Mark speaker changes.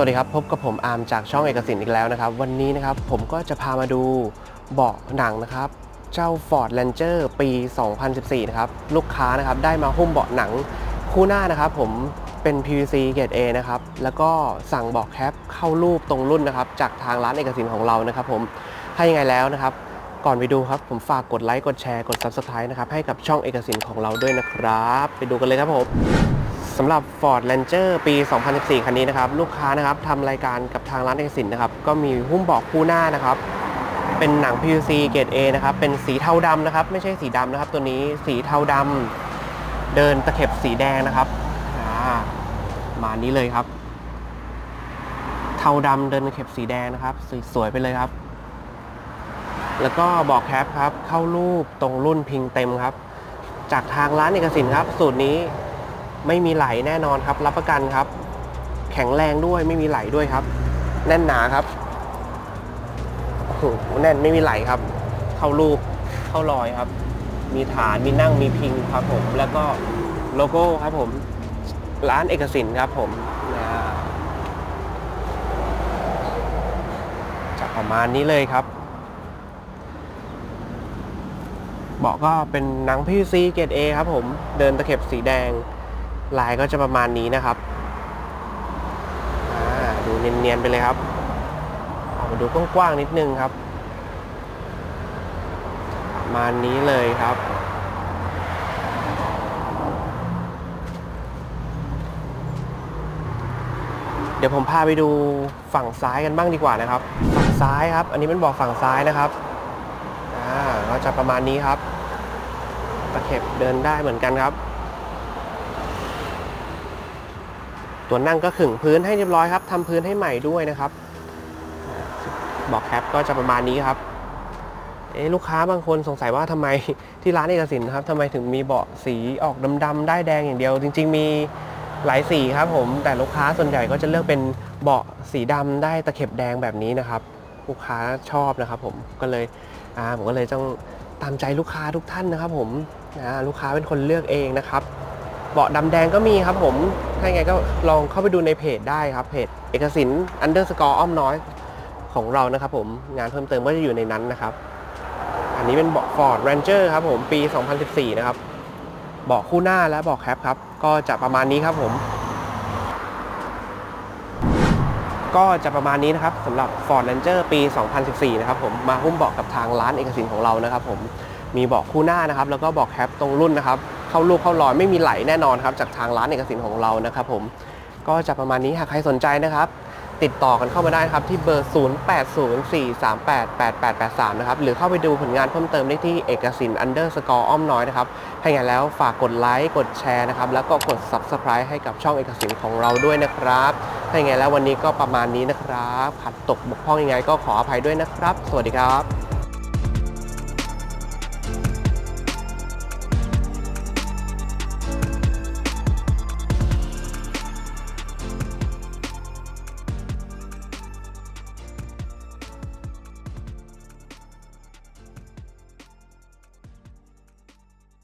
Speaker 1: วัสดีครับ พบกับผมอาร์มจากช่องเอกสินอีกแล้วนะครับ วันนี้นะครับผมก็จะพามาดูเบาะหนังนะครับ เจ้า Ford Ranger ปี 2014 นะครับ ลูกค้านะครับได้มาหุ้มเบาะหนังคู่หน้านะครับผมเป็น PVC เกรด A นะครับ แล้วก็สั่งเบาะแคปเข้ารูปตรงรุ่นนะครับ จากทางร้านเอกสินของเรานะครับผมถ้ายังไงแล้วนะครับ ก่อนไปดูครับผมฝากกดไลค์กดแชร์กด Subscribe นะครับให้กับช่องเอกสินของเราด้วยนะครับ ไปดูกันเลยครับผม สำหรับ Ford Ranger ปี 2014 คันนี้นะครับ ลูกค้านะครับทำรายการกับทางร้านเอกสินนะครับ ก็มีหุ้มเบาะคู่หน้านะครับ เป็นหนัง PVC เกรด A นะครับ เป็นสีเทาดำนะครับ ไม่ใช่สีดำนะครับ ตัวนี้สีเทาดำเดินตะเข็บสีแดงนะครับอ่ามานี้เลยครับ เทาดำเดินตะเข็บสีแดงนะครับ สวยๆไปเลยครับ แล้วก็บอกแคปครับ เข้ารูปตรงรุ่นพิงเต็มครับ จากทางร้านเอกสินครับ สูตรนี้ ไม่มีไหลแน่นอนครับ รับประกันครับ แข็งแรงด้วยไม่มีไหลด้วยครับ แน่นหนาครับโอ้โหแน่นไม่มีไหลครับ เข้ารูปเข้ารอยครับ มีฐานมีนั่งมีพิงครับผม แล้วก็โลโก้ครับผม ร้านเอกสินครับผมนะจะประมาณนี้เลยครับเบาะก็เป็นหนัง PVC เกรด A ครับผม เดินตะเข็บสีแดง ลายก็จะประมาณนี้นะครับดูเนียนๆไปเลยครับออกมาดูกว้างๆนิดนึงครับ ประมาณนี้เลยครับเดี๋ยวผมพาไปดูฝั่งซ้ายกันบ้างดีกว่านะครับ ฝั่งซ้ายครับ อันนี้เป็นบอกฝั่งซ้ายนะครับอ่าก็จะประมาณนี้ครับตะเข็บเดินได้เหมือนกันครับ ตัวนั่งก็ขึงพื้นให้เรียบร้อยครับทำพื้นให้ใหม่ด้วยนะครับบอกแคปก็จะประมาณนี้ครับเอ๊ะลูกค้าบางคนสงสัยว่าทำไมที่ร้านเอกสินนะครับทำไมถึงมีเบาะสีออกดำๆได้แดงอย่างเดียว จริง ๆ มีหลายสีครับผมแต่ลูกค้าส่วนใหญ่ก็จะเลือกเป็นเบาะสีดำได้ตะเข็บแดงแบบนี้นะครับ ลูกค้าชอบนะครับผมก็เลยอ่าผมก็เลยต้องตามใจลูกค้าทุกท่านนะครับ ผมอ่าลูกค้าเป็นคนเลือกเองนะครับ เบาะดำแดงก็มีครับผม ถ้าไงก็ลองเข้าไปดูในเพจได้ครับเพจเอกสิน underscore อ้อมน้อยของเรานะครับผมงานเพิ่มเติมก็จะอยู่ในนั้นนะครับ อันนี้เป็นเบาะ Ford Ranger ครับผมปี 2014 นะครับเบาะคู่หน้าและเบาะแคปครับ ก็จะประมาณนี้ครับผม ก็จะประมาณนี้นะครับสำหรับ Ford Ranger ปี 2014 นะครับผมมาหุ้มเบาะกับทางร้านเอกสินของเรานะครับผมมีเบาะคู่หน้านะครับ แล้วก็เบาะแคปตรงรุ่นนะครับ เข้าลูกเข้ารอยไม่มีไหลแน่นอนครับจากทางร้านเอกสินของเรานะครับผมก็จะประมาณนี้หากใครสนใจนะครับ ติดต่อกันเข้ามาได้ครับที่เบอร์ 0804388883 นะครับหรือเข้าไปดูผลงานเพิ่มเติมได้ที่เอกสิน underscore อ้อมน้อยนะครับถ้าอย่างนั้แล้วฝากกดไลค์กดแชร์นะครับแล้วก็กด subscribe ให้กับช่องเอกสินของเราด้วยนะครับถ้าอย่างนั้แล้ววันนี้ก็ประมาณนี้นะครับขัดตกบกพร่องยังไงก็ขออภัยด้วยนะครับ สวัสดีครับ